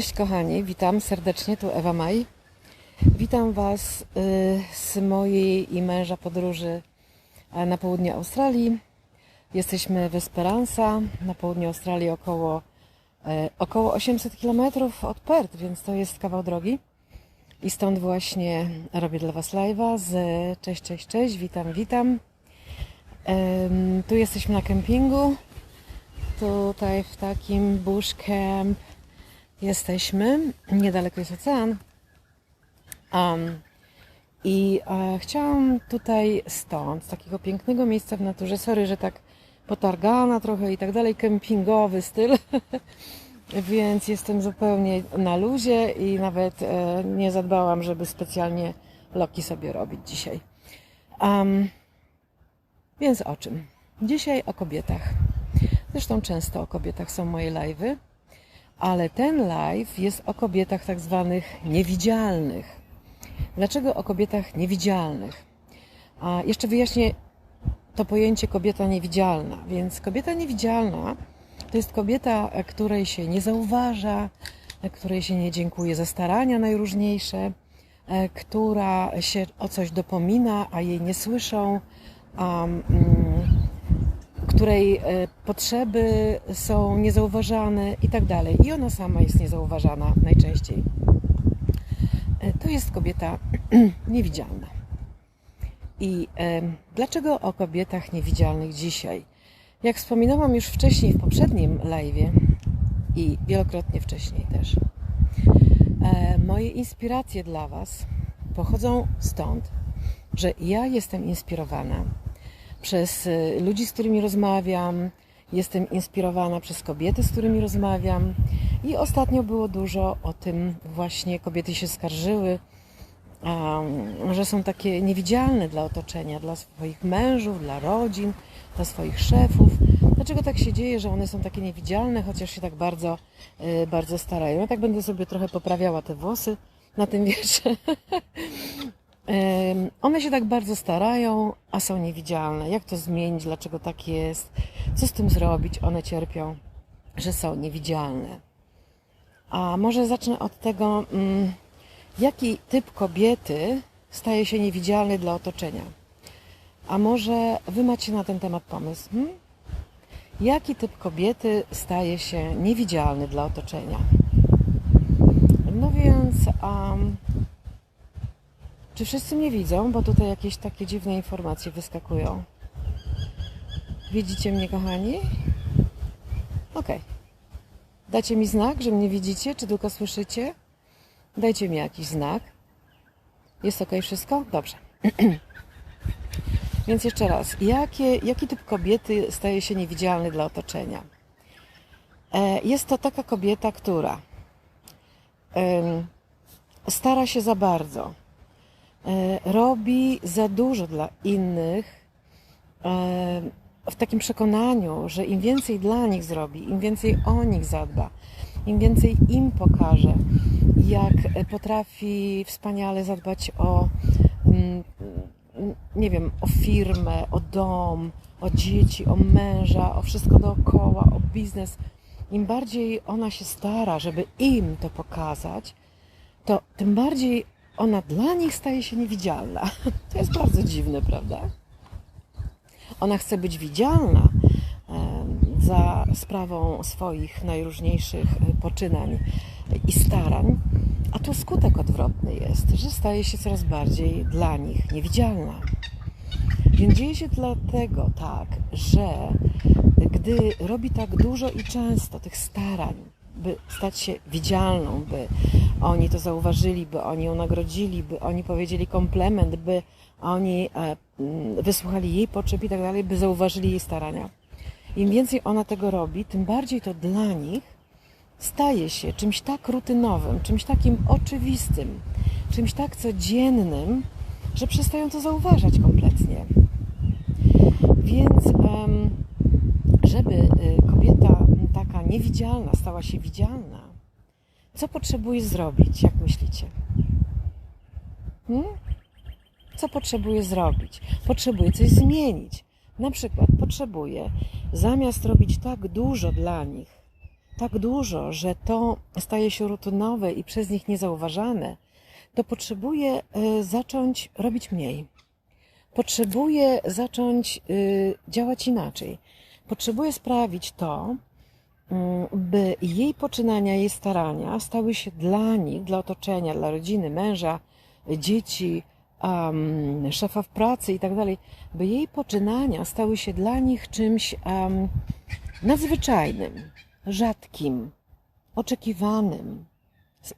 Cześć kochani, witam serdecznie, tu Ewa Maj. Witam Was y, z mojej i męża podróży e, na południe Australii. Jesteśmy w Esperanza, na południu Australii około, e, około 800 km od Perth, więc to jest kawał drogi. I stąd właśnie robię dla Was live'a z Cześć, cześć, cześć, witam, witam. Tu jesteśmy na kempingu, tutaj w takim bush camp jesteśmy. Niedaleko jest ocean. Um, I e, chciałam tutaj stąd, z takiego pięknego miejsca w naturze, sorry, że tak potargana trochę i tak dalej, kempingowy styl, więc jestem zupełnie na luzie i nawet e, nie zadbałam, żeby specjalnie loki sobie robić dzisiaj. Um, więc o czym? Dzisiaj o kobietach. Zresztą często o kobietach są moje live'y, ale ten live jest o kobietach tak zwanych niewidzialnych. Dlaczego o kobietach niewidzialnych? A jeszcze wyjaśnię to pojęcie kobieta niewidzialna. Więc kobieta niewidzialna to jest kobieta, e, której się nie zauważa, e, której się nie dziękuje za starania najróżniejsze, e, która się o coś dopomina, a jej nie słyszą, mm, której e, potrzeby są niezauważane i tak dalej. I ona sama jest niezauważana najczęściej. E, To jest kobieta niewidzialna. I e, dlaczego o kobietach niewidzialnych dzisiaj? Jak wspominałam już wcześniej w poprzednim live'ie i wielokrotnie wcześniej też, moje inspiracje dla Was pochodzą stąd, że ja jestem inspirowana przez y, ludzi, z którymi rozmawiam, jestem inspirowana przez kobiety, z którymi rozmawiam. I ostatnio było dużo o tym, właśnie kobiety się skarżyły, że są takie niewidzialne dla otoczenia, dla swoich mężów, dla rodzin, dla swoich szefów. Dlaczego tak się dzieje, że one są takie niewidzialne, chociaż się tak bardzo, y, bardzo starają? Ja tak będę sobie trochę poprawiała te włosy na tym wietrze. One się tak bardzo starają, a są niewidzialne. Jak to zmienić? Dlaczego tak jest? Co z tym zrobić? One cierpią, że są niewidzialne. A może zacznę od tego, mm, jaki typ kobiety staje się niewidzialny dla otoczenia. A może wy macie na ten temat pomysł? Hmm? Jaki typ kobiety staje się niewidzialny dla otoczenia? No więc. Um, czy wszyscy mnie widzą? Bo tutaj jakieś takie dziwne informacje wyskakują. Widzicie mnie, kochani? Okej. Dacie mi znak, że mnie widzicie, czy tylko słyszycie? Dajcie mi jakiś znak. Jest ok wszystko? Dobrze. Więc jeszcze raz. Jakie, jaki typ kobiety staje się niewidzialny dla otoczenia? E, Jest to taka kobieta, która stara się za bardzo, robi za dużo dla innych e, w takim przekonaniu, że im więcej dla nich zrobi, im więcej o nich zadba, im więcej im pokaże, jak e, potrafi wspaniale zadbać o, mm, nie wiem, o firmę, o dom, o dzieci, o męża, o wszystko dookoła, o biznes. Im bardziej ona się stara, żeby im to pokazać, to tym bardziej ona dla nich staje się niewidzialna. To jest bardzo dziwne, prawda? Ona chce być widzialna za sprawą swoich najróżniejszych e, poczynań i starań, a tu skutek odwrotny jest, że staje się coraz bardziej dla nich niewidzialna. Więc dzieje się dlatego tak, że gdy robi tak dużo i często tych starań, by stać się widzialną, by oni to zauważyli, by oni ją nagrodzili, by oni powiedzieli komplement, by oni e, mm, wysłuchali jej potrzeb i tak dalej, by zauważyli jej starania. Im więcej ona tego robi, tym bardziej to dla nich staje się czymś tak rutynowym, czymś takim oczywistym, czymś tak codziennym, że przestają to zauważać kompletnie. Więc, żeby y, kobieta taka niewidzialna stała się widzialna, co potrzebuje zrobić, jak myślicie? Hmm? Co potrzebuje zrobić? Potrzebuje coś zmienić. Na przykład potrzebuje, zamiast robić tak dużo dla nich, tak dużo, że to staje się rutynowe i przez nich niezauważane, to potrzebuje y, zacząć robić mniej. Potrzebuje zacząć y, działać inaczej. Potrzebuje sprawić to, by jej poczynania, jej starania stały się dla nich, dla otoczenia, dla rodziny, męża, dzieci, um, szefa w pracy i tak dalej, by jej poczynania stały się dla nich czymś um, nadzwyczajnym, rzadkim, oczekiwanym,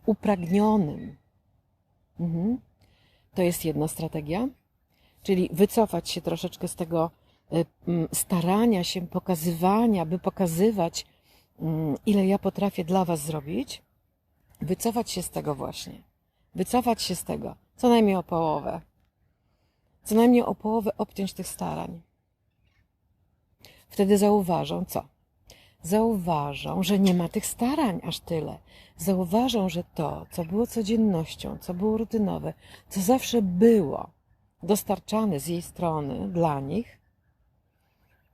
upragnionym. Mhm. To jest jedna strategia, czyli wycofać się troszeczkę z tego y, starania się, pokazywania, by pokazywać, ile ja potrafię dla Was zrobić, wycofać się z tego właśnie. Wycofać się z tego, co najmniej o połowę. Co najmniej o połowę obciąć tych starań. Wtedy zauważą co? Zauważą, że nie ma tych starań aż tyle. Zauważą, że to, co było codziennością, co było rutynowe, co zawsze było dostarczane z jej strony dla nich,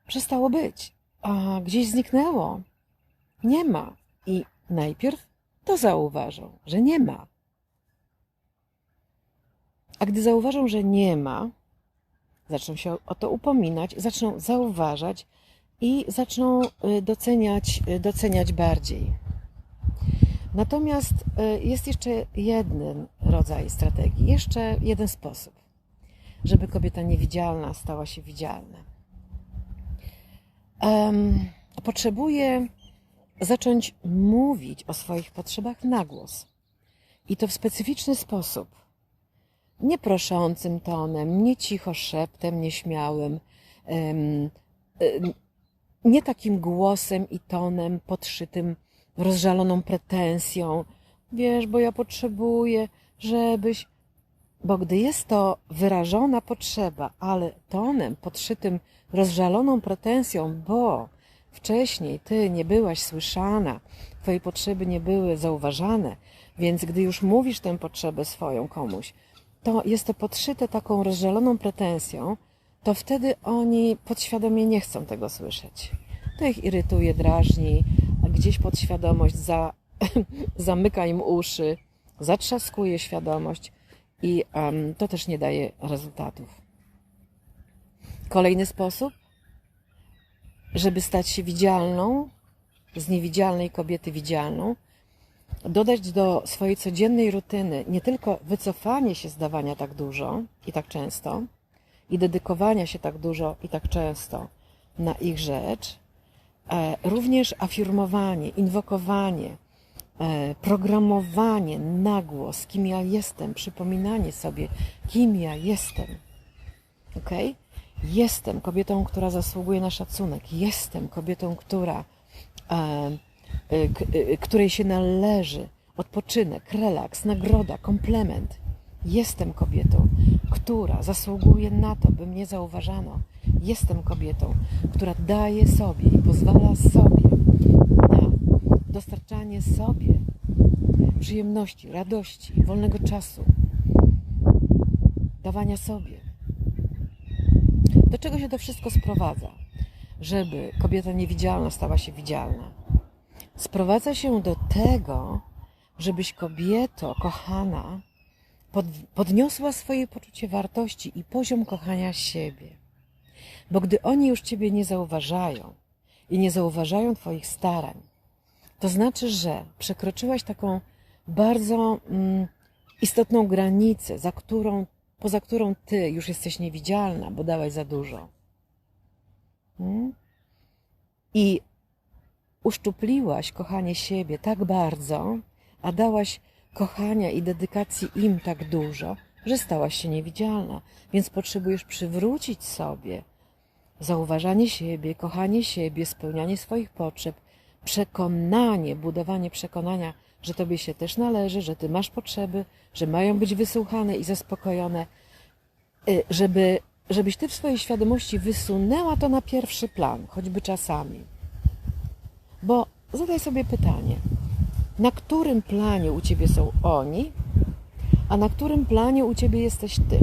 przestało być, a gdzieś zniknęło. Nie ma. I najpierw to zauważą, że nie ma. A gdy zauważą, że nie ma, zaczną się o to upominać, zaczną zauważać i zaczną y, doceniać, y, doceniać bardziej. Natomiast y, jest jeszcze jeden rodzaj strategii, jeszcze jeden sposób, żeby kobieta niewidzialna stała się widzialna. Um, potrzebuje zacząć mówić o swoich potrzebach na głos. I to w specyficzny sposób nie proszącym tonem, nie cicho szeptem nieśmiałym, nie takim głosem i tonem podszytym rozżaloną pretensją. Wiesz, bo ja potrzebuję, żebyś. Bo gdy jest to wyrażona potrzeba, ale tonem podszytym rozżaloną pretensją, bo wcześniej ty nie byłaś słyszana, twoje potrzeby nie były zauważane, więc gdy już mówisz tę potrzebę swoją komuś, to jest to podszyte taką rozżaloną pretensją, to wtedy oni podświadomie nie chcą tego słyszeć. To ich irytuje, drażni, gdzieś podświadomość za, zamyka im uszy, zatrzaskuje świadomość i um, to też nie daje rezultatów. Kolejny sposób, żeby stać się widzialną, z niewidzialnej kobiety widzialną, dodać do swojej codziennej rutyny nie tylko wycofanie się z dawania tak dużo i tak często, i dedykowania się tak dużo i tak często na ich rzecz, e, również afirmowanie, inwokowanie, e, programowanie na głos, kim ja jestem, przypominanie sobie, kim ja jestem. Ok? Jestem kobietą, która zasługuje na szacunek. Jestem kobietą, która e, y, której się należy odpoczynek, relaks, nagroda, komplement. Jestem kobietą, która zasługuje na to, by mnie zauważano. Jestem kobietą, która daje sobie i pozwala sobie na dostarczanie sobie przyjemności, radości, wolnego czasu, dawania sobie. Do czego się to wszystko sprowadza? Żeby kobieta niewidzialna stała się widzialna sprowadza się do tego, żebyś kobieto kochana pod, podniosła swoje poczucie wartości i poziom kochania siebie. Bo gdy oni już Ciebie nie zauważają i nie zauważają Twoich starań, to znaczy, że przekroczyłaś taką bardzo mm, istotną granicę, za którą, poza którą Ty już jesteś niewidzialna, bo dałaś za dużo. Hmm? I uszczupliłaś kochanie siebie tak bardzo, a dałaś kochania i dedykacji im tak dużo, że stałaś się niewidzialna, więc potrzebujesz przywrócić sobie zauważanie siebie, kochanie siebie, spełnianie swoich potrzeb, przekonanie, budowanie przekonania, że tobie się też należy, że ty masz potrzeby, że mają być wysłuchane i zaspokojone, y, żeby, żebyś ty w swojej świadomości wysunęła to na pierwszy plan, choćby czasami. Bo zadaj sobie pytanie, na którym planie u ciebie są oni, a na którym planie u ciebie jesteś ty?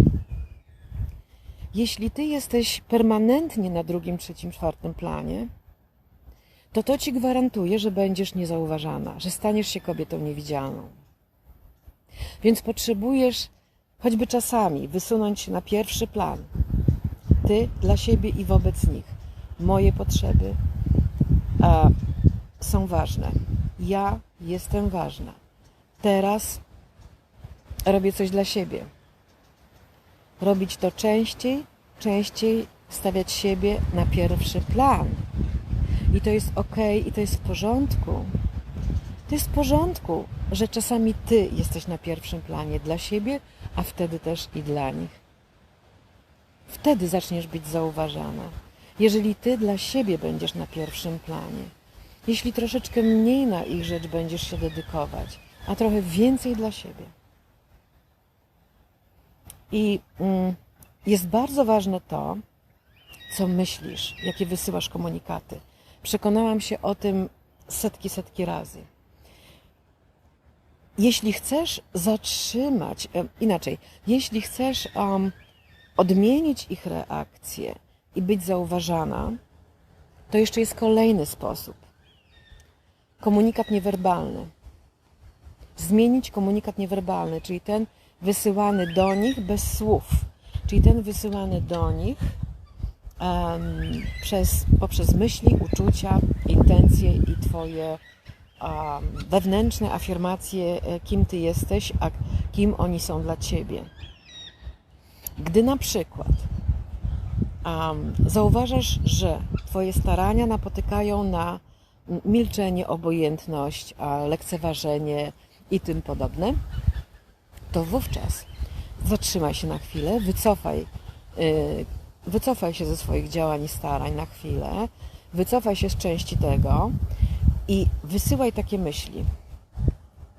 Jeśli ty jesteś permanentnie na drugim, trzecim, czwartym planie, to to ci gwarantuje, że będziesz niezauważana, że staniesz się kobietą niewidzialną. Więc potrzebujesz choćby czasami wysunąć się na pierwszy plan. Ty dla siebie i wobec nich. Moje potrzeby a, są ważne. Ja jestem ważna. Teraz robię coś dla siebie. Robić to częściej, częściej stawiać siebie na pierwszy plan. I to jest ok, i to jest w porządku. To jest w porządku, że czasami ty jesteś na pierwszym planie dla siebie, a wtedy też i dla nich. Wtedy zaczniesz być zauważana. Jeżeli ty dla siebie będziesz na pierwszym planie, jeśli troszeczkę mniej na ich rzecz będziesz się dedykować, a trochę więcej dla siebie. I mm, jest bardzo ważne to, co myślisz, jakie wysyłasz komunikaty. Przekonałam się o tym setki, setki razy. Jeśli chcesz zatrzymać, e, inaczej, jeśli chcesz um, odmienić ich reakcję i być zauważana, to jeszcze jest kolejny sposób. Komunikat niewerbalny. Zmienić komunikat niewerbalny, czyli ten wysyłany do nich bez słów, czyli ten wysyłany do nich um, przez, poprzez myśli, uczucia, intencje i Twoje um, wewnętrzne afirmacje, e, kim Ty jesteś, a kim oni są dla Ciebie. Gdy na przykład um, zauważasz, że Twoje starania napotykają na milczenie, obojętność, lekceważenie i tym podobne, to wówczas zatrzymaj się na chwilę, wycofaj y, wycofaj się ze swoich działań i starań na chwilę, wycofaj się z części tego i wysyłaj takie myśli.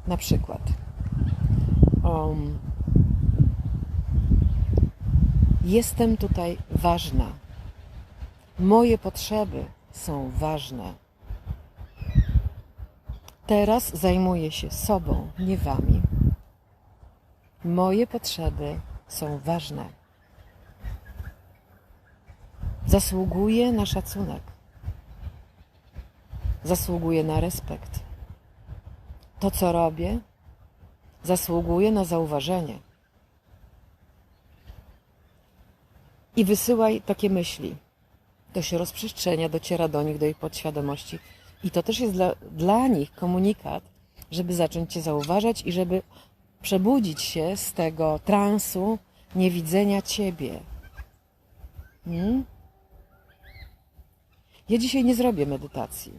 Na przykład. Um, jestem tutaj ważna. Moje potrzeby są ważne. Teraz zajmuję się sobą, nie wami. Moje potrzeby są ważne zasługuje na szacunek, zasługuje na respekt. To, co robię, zasługuje na zauważenie. I wysyłaj takie myśli. To się rozprzestrzenia, dociera do nich, do ich podświadomości. I to też jest dla, dla nich komunikat, żeby zacząć Cię zauważać i żeby przebudzić się z tego transu niewidzenia Ciebie. Hmm? Ja dzisiaj nie zrobię medytacji.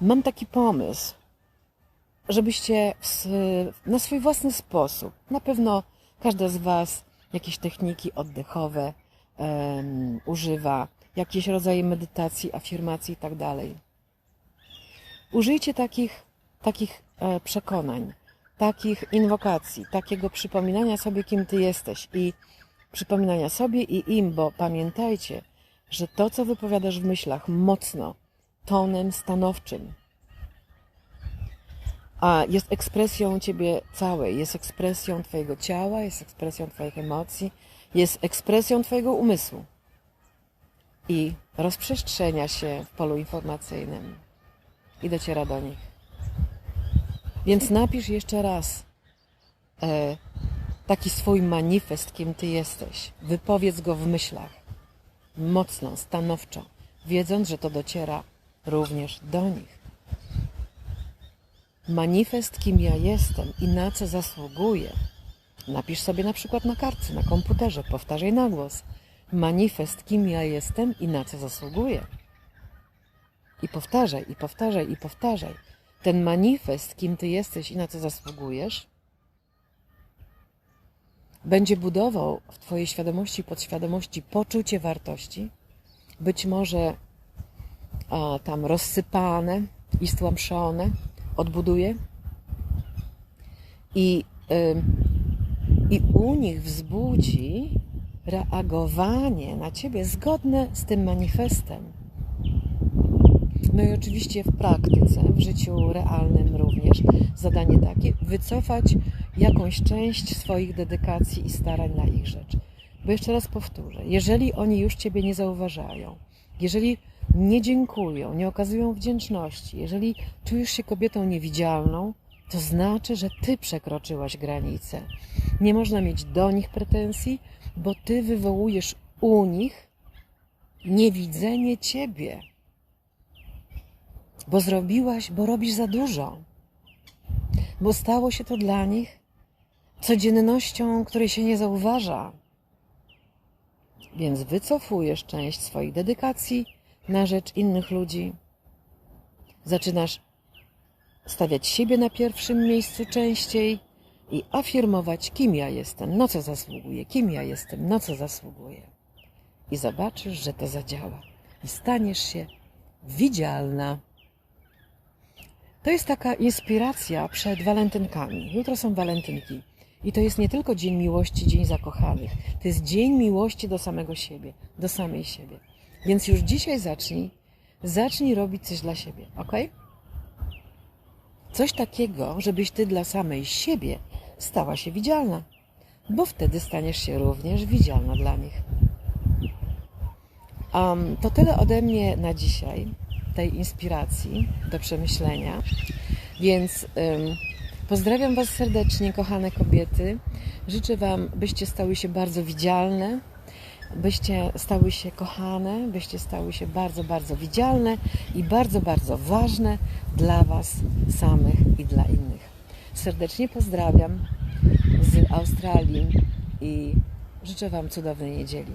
Mam taki pomysł, żebyście na swój własny sposób, na pewno każda z Was jakieś techniki oddechowe um, używa, jakieś rodzaje medytacji, afirmacji i tak. Użyjcie takich, takich e, przekonań, takich inwokacji, takiego przypominania sobie, kim Ty jesteś i przypominania sobie i im, bo pamiętajcie, że to, co wypowiadasz w myślach mocno, tonem stanowczym, a jest ekspresją ciebie całej, jest ekspresją twojego ciała, jest ekspresją twoich emocji, jest ekspresją twojego umysłu i rozprzestrzenia się w polu informacyjnym i dociera do nich. Więc napisz jeszcze raz e, taki swój manifest, kim ty jesteś. Wypowiedz go w myślach mocno, stanowczo, wiedząc, że to dociera również do nich. Manifest, kim ja jestem i na co zasługuję. Napisz sobie na przykład na kartce, na komputerze, powtarzaj na głos. Manifest, kim ja jestem i na co zasługuję. I powtarzaj, i powtarzaj, i powtarzaj. Ten manifest, kim ty jesteś i na co zasługujesz, będzie budował w Twojej świadomości, podświadomości poczucie wartości, być może a, tam rozsypane i stłamszone, odbuduje i, y, i u nich wzbudzi reagowanie na Ciebie zgodne z tym manifestem. No i oczywiście w praktyce, w życiu realnym również zadanie takie, wycofać jakąś część swoich dedykacji i starań na ich rzecz. Bo jeszcze raz powtórzę, jeżeli oni już Ciebie nie zauważają, jeżeli nie dziękują, nie okazują wdzięczności, jeżeli czujesz się kobietą niewidzialną, to znaczy, że ty przekroczyłaś granicę. Nie można mieć do nich pretensji, bo ty wywołujesz u nich niewidzenie ciebie. Bo zrobiłaś, bo robisz za dużo. Bo stało się to dla nich codziennością, której się nie zauważa. Więc wycofujesz część swoich dedykacji na rzecz innych ludzi. Zaczynasz stawiać siebie na pierwszym miejscu częściej i afirmować, kim ja jestem, na co zasługuję, kim ja jestem, na co zasługuję. I zobaczysz, że to zadziała. I staniesz się widzialna. To jest taka inspiracja przed walentynkami. Jutro są walentynki. I to jest nie tylko dzień miłości, dzień zakochanych. To jest dzień miłości do samego siebie, do samej siebie. Więc już dzisiaj zacznij, zacznij robić coś dla siebie, ok? Coś takiego, żebyś ty dla samej siebie stała się widzialna, bo wtedy staniesz się również widzialna dla nich. Um, to tyle ode mnie na dzisiaj, tej inspiracji do przemyślenia. Więc pozdrawiam Was serdecznie, kochane kobiety. Życzę Wam, byście stały się bardzo widzialne, byście stały się kochane, byście stały się bardzo, bardzo widzialne i bardzo, bardzo ważne dla Was samych i dla innych. Serdecznie pozdrawiam z Australii i życzę Wam cudownej niedzieli.